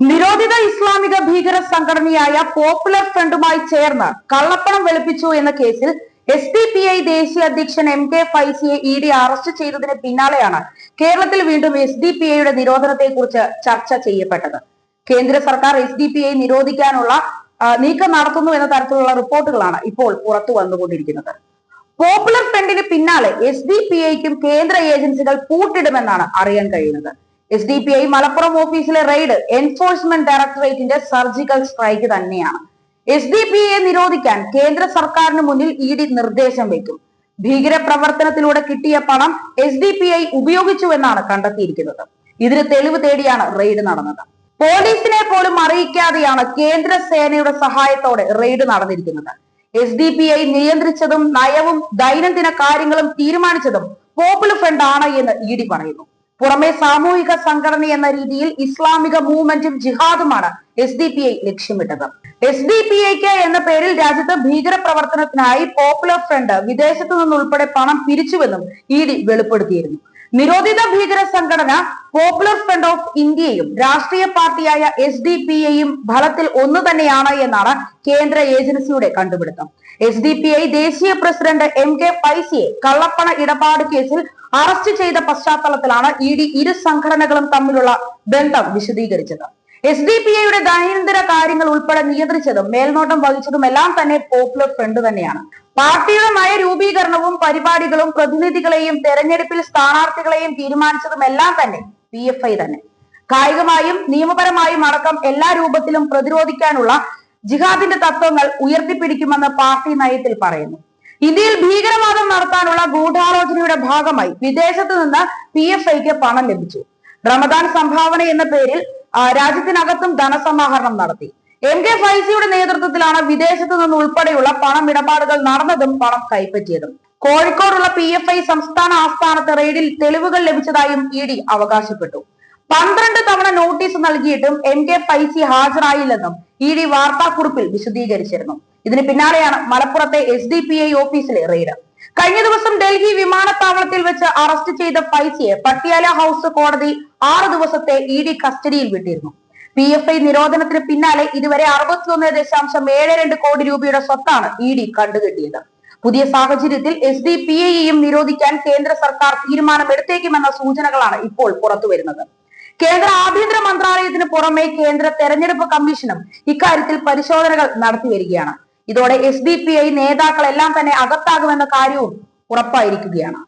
നിരോധിത ഇസ്ലാമിക ഭീകര സംഘടനയായ പോപ്പുലർ ഫ്രണ്ടുമായി ചേർന്ന് കള്ളപ്പണം വെളുപ്പിച്ചു എന്ന കേസിൽ എസ് ഡി പി ഐ ദേശീയ അധ്യക്ഷൻ എം കെ ഫൈസിയെ ഇ ഡി അറസ്റ്റ് ചെയ്തതിന് പിന്നാലെയാണ് കേരളത്തിൽ വീണ്ടും എസ് ഡി പി ഐയുടെ നിരോധനത്തെ കുറിച്ച് ചർച്ച ചെയ്യപ്പെട്ടത്. കേന്ദ്ര സർക്കാർ എസ് ഡി പി ഐ നിരോധിക്കാനുള്ള നീക്കം നടത്തുന്നു എന്ന തരത്തിലുള്ള റിപ്പോർട്ടുകളാണ് ഇപ്പോൾ പുറത്തു വന്നുകൊണ്ടിരിക്കുന്നത്. പോപ്പുലർ ഫ്രണ്ടിന് പിന്നാലെ എസ് ഡി പി ഐക്കും കേന്ദ്ര ഏജൻസികൾ പൂട്ടിടുമെന്നാണ് അറിയാൻ കഴിയുന്നത്. S D P I Malappuram ഓഫീസിലെ റെയ്ഡ് എൻഫോഴ്സ്മെന്റ് ഡയറക്ടറേറ്റിന്റെ സർജിക്കൽ സ്ട്രൈക്ക് തന്നെയാണ്. എസ് ഡി പി ഐയെ നിരോധിക്കാൻ കേന്ദ്ര സർക്കാരിന് മുന്നിൽ ഇ ഡി നിർദ്ദേശം വയ്ക്കും ഭീകരപ്രവർത്തനത്തിലൂടെ കിട്ടിയ പണം എസ് ഡി പി ഐ ഉപയോഗിച്ചുവെന്നാണ് കണ്ടെത്തിയിരിക്കുന്നത്. ഇതിന് തെളിവ് തേടിയാണ് റെയ്ഡ് നടന്നത്. പോലീസിനെ പോലും അറിയിക്കാതെയാണ് കേന്ദ്ര സേനയുടെ സഹായത്തോടെ റെയ്ഡ് നടന്നിരിക്കുന്നത്. എസ് ഡി പി ഐ നിയന്ത്രിച്ചതും നയവും ദൈനംദിന കാര്യങ്ങളും തീരുമാനിച്ചതും പോപ്പുലർ ഫ്രണ്ട് ആണ് എന്ന് ഇ ഡി പറയുന്നു. പുറമെ സാമൂഹിക സംഘടന എന്ന രീതിയിൽ ഇസ്ലാമിക മൂവ്മെന്റും ജിഹാദുമാണ് എസ് ഡി പി ഐ ലക്ഷ്യമിട്ടത്. എസ് ഡി പി ഐക്ക് എന്ന പേരിൽ രാജ്യത്ത് ഭീകര പ്രവർത്തനത്തിനായി പോപ്പുലർ ഫ്രണ്ട് വിദേശത്തു നിന്നുൾപ്പെടെ പണം പിരിച്ചുവെന്നും ഇ ഡി വെളിപ്പെടുത്തിയിരുന്നു. നിരോധിത ഭീകര സംഘടന പോപ്പുലർ ഫ്രണ്ട് ഓഫ് ഇന്ത്യയും രാഷ്ട്രീയ പാർട്ടിയായ എസ് ഡി പി ഐയും ഫലത്തിൽ ഒന്ന് തന്നെയാണ് എന്നാണ് കേന്ദ്ര ഏജൻസിയുടെ കണ്ടുപിടുത്തം. എസ് ഡി പി ഐ ദേശീയ പ്രസിഡന്റ് എം കെ ഫൈസിയെ കള്ളപ്പണ ഇടപാട് കേസിൽ അറസ്റ്റ് ചെയ്ത പശ്ചാത്തലത്തിലാണ് ഇ ഡി ഇരു സംഘടനകളും തമ്മിലുള്ള ബന്ധം വിശദീകരിച്ചത്. എസ് ഡി പി ഐയുടെ ദൈനംദിന കാര്യങ്ങൾ ഉൾപ്പെടെ നിയന്ത്രിച്ചതും മേൽനോട്ടം വഹിച്ചതും എല്ലാം തന്നെ പോപ്പുലർ ഫ്രണ്ട് തന്നെയാണ്. പാർട്ടിയുടെ നയരൂപീകരണവും പരിപാടികളും പ്രതിനിധികളെയും തെരഞ്ഞെടുപ്പിൽ സ്ഥാനാർത്ഥികളെയും തീരുമാനിച്ചതും എല്ലാം തന്നെ പി എഫ് ഐ തന്നെ. കായികമായും നിയമപരമായും അടക്കം എല്ലാ രൂപത്തിലും പ്രതിരോധിക്കാനുള്ള ജിഹാദിന്റെ തത്വങ്ങൾ ഉയർത്തിപ്പിടിക്കുമെന്ന് പാർട്ടി നയത്തിൽ പറയുന്നു. ഇന്ത്യയിൽ ഭീകരവാദം നടത്താനുള്ള ഗൂഢാലോചനയുടെ ഭാഗമായി വിദേശത്ത് നിന്ന് പി എഫ് ഐക്ക് പണം ലഭിച്ചു. റമദാൻ സംഭാവന എന്ന പേരിൽ രാജ്യത്തിനകത്തും ധനസമാഹരണം നടത്തി. എം കെ ഫൈസിയുടെ നേതൃത്വത്തിലാണ് വിദേശത്ത് നിന്ന് ഉൾപ്പെടെയുള്ള പണം ഇടപാടുകൾ നടന്നതും പണം കൈപ്പറ്റിയതും. കോഴിക്കോടുള്ള പി എഫ് ഐ സംസ്ഥാന ആസ്ഥാനത്ത് റെയ്ഡിൽ തെളിവുകൾ ലഭിച്ചതായും ഇ ഡി അവകാശപ്പെട്ടു. പന്ത്രണ്ട് തവണ നോട്ടീസ് നൽകിയിട്ടും എം കെ ഫൈസി ഹാജരായില്ലെന്നും ഇ ഡി വാർത്താക്കുറിപ്പിൽ വിശദീകരിച്ചിരുന്നു. ഇതിന് പിന്നാലെയാണ് മലപ്പുറത്തെ എസ് ഡി പി ഐ ഓഫീസിലെ റെയ്ഡ്. കഴിഞ്ഞ ദിവസം ഡൽഹി വിമാനത്താവളത്തിൽ വെച്ച് അറസ്റ്റ് ചെയ്ത ഫൈസിയെ പട്ടിയാല ഹൗസ് കോടതി ആറ് ദിവസത്തെ ഇ ഡി കസ്റ്റഡിയിൽ വിട്ടിരുന്നു. പി എഫ് ഐ നിരോധനത്തിന് പിന്നാലെ ഇതുവരെ അറുപത്തിയൊന്ന് ദശാംശം ഏഴ് രണ്ട് കോടി രൂപയുടെ സ്വത്താണ് ഇ ഡി കണ്ടുകെട്ടിയത്. പുതിയ സാഹചര്യത്തിൽ എസ് ഡി പി ഐയും നിരോധിക്കാൻ കേന്ദ്ര സർക്കാർ തീരുമാനമെടുത്തേക്കുമെന്ന സൂചനകളാണ് ഇപ്പോൾ പുറത്തുവരുന്നത്. കേന്ദ്ര ആഭ്യന്തര മന്ത്രാലയത്തിന് പുറമെ കേന്ദ്ര തെരഞ്ഞെടുപ്പ് കമ്മീഷനും ഇക്കാര്യത്തിൽ പരിശോധനകൾ നടത്തി വരികയാണ്. ഇതോടെ എസ് ഡി പി ഐ നേതാക്കളെല്ലാം തന്നെ അകത്താകുമെന്ന കാര്യവും ഉറപ്പായിരിക്കുകയാണ്.